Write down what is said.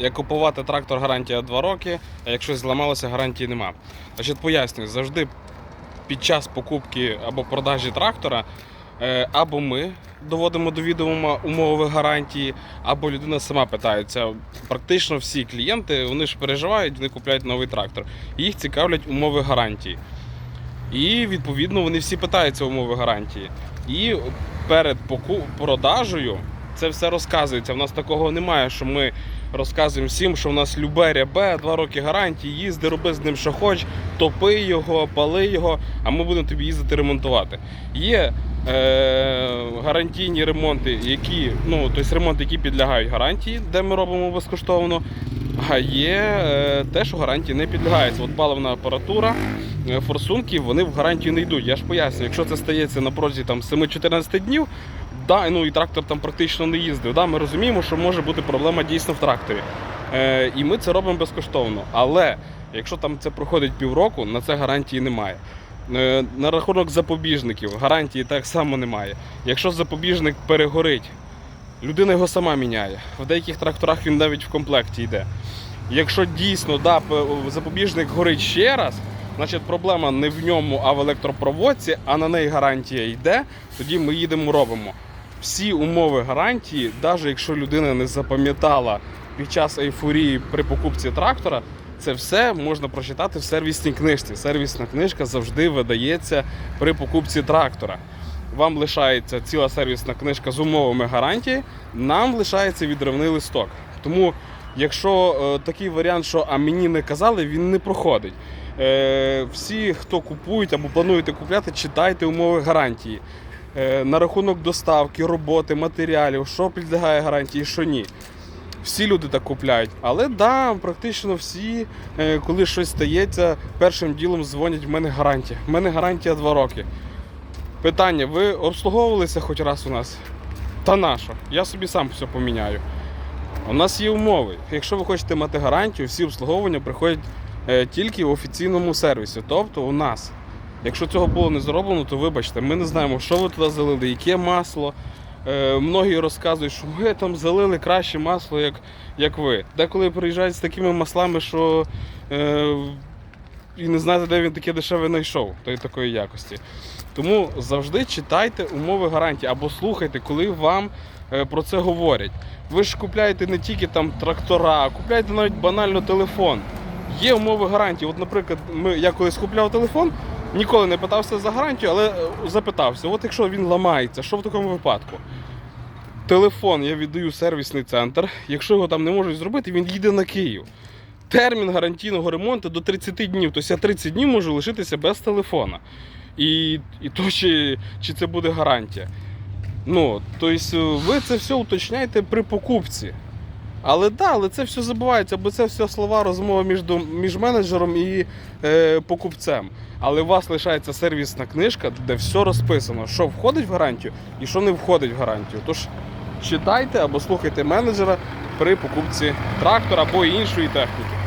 як купувати трактор гарантія 2 роки, а якщо зламалося, гарантії нема. Значить, пояснюю, завжди під час покупки або продажі трактора е, або ми доводимо до відома умови гарантії, або людина сама питається. Практично всі клієнти вони ж переживають, вони купляють новий трактор. Їх цікавлять умови гарантії. І відповідно вони всі питаються умови гарантії. І перед продажею це все розказується. У нас такого немає, що ми розказуємо всім, що в нас любе рябе, два роки гарантії, їзди, роби з ним що хоч, топи його, пали його, а ми будемо тобі їздити ремонтувати. Є е, гарантійні ремонти, які, ну, тобто ремонти, які підлягають гарантії, де ми робимо безкоштовно. А є е, те, що гарантії не підлягають. От паливна апаратура, е, форсунки, вони в гарантію не йдуть. Я ж поясню, якщо це стається на протязі 7-14 днів, да, ну і трактор там практично не їздив. Да, ми розуміємо, що може бути проблема дійсно в тракторі. Е, і ми це робимо безкоштовно. Але якщо там це проходить півроку, на це гарантії немає. Е, на рахунок запобіжників гарантії так само немає. Якщо запобіжник перегорить, людина його сама міняє. В деяких тракторах він навіть в комплекті йде. Якщо дійсно да, запобіжник горить ще раз, значить проблема не в ньому, а в електропроводці, а на неї гарантія йде, тоді ми їдемо робимо. Всі умови гарантії, навіть якщо людина не запам'ятала під час ейфорії при покупці трактора, це все можна прочитати в сервісній книжці. Сервісна книжка завжди видається при покупці трактора. Вам лишається ціла сервісна книжка з умовами гарантії, нам лишається відривний листок. Тому, якщо е, такий варіант, що а мені не казали, він не проходить. Е, всі, хто купують або плануєте купляти, читайте умови гарантії. Е, на рахунок доставки, роботи, матеріалів, що підлягає гарантії, що ні. Всі люди так купляють, але да, практично всі, е, коли щось стається, першим ділом дзвонять в мене гарантія. В мене гарантія 2 роки. Питання: ви обслуговувалися хоч раз у нас? Та наша. Я собі сам все поміняю. У нас є умови. Якщо ви хочете мати гарантію, всі обслуговування приходять тільки в офіційному сервісі, тобто у нас. Якщо цього було не зроблено, то вибачте, ми не знаємо, що ви туди залили, яке масло. Е, многі розказують, що ми там залили краще масло, як, як ви. Деколи приїжджають з такими маслами, що е, і не знаєте, де він таке дешеве знайшов, тої такої якості. Тому завжди читайте умови гарантії або слухайте, коли вам е, про це говорять. Ви ж купляєте не тільки там трактора, а купляєте навіть банально телефон. Є умови гарантії. От, наприклад, ми, я колись купляв телефон, ніколи не питався за гарантію, але е, запитався: от якщо він ламається, що в такому випадку? Телефон я віддаю в сервісний центр. Якщо його там не можуть зробити, він їде на Київ. Термін гарантійного ремонту до 30 днів. Тобто я 30 днів можу лишитися без телефона. І, і то, чи, чи це буде гарантія. Ну, тобто ви це все уточняєте при покупці. Але да, але це все забувається, бо це все слова розмова між, між менеджером і е, покупцем. Але у вас лишається сервісна книжка, де все розписано, що входить в гарантію і що не входить в гарантію. Тож читайте або слухайте менеджера при покупці трактора або іншої техніки.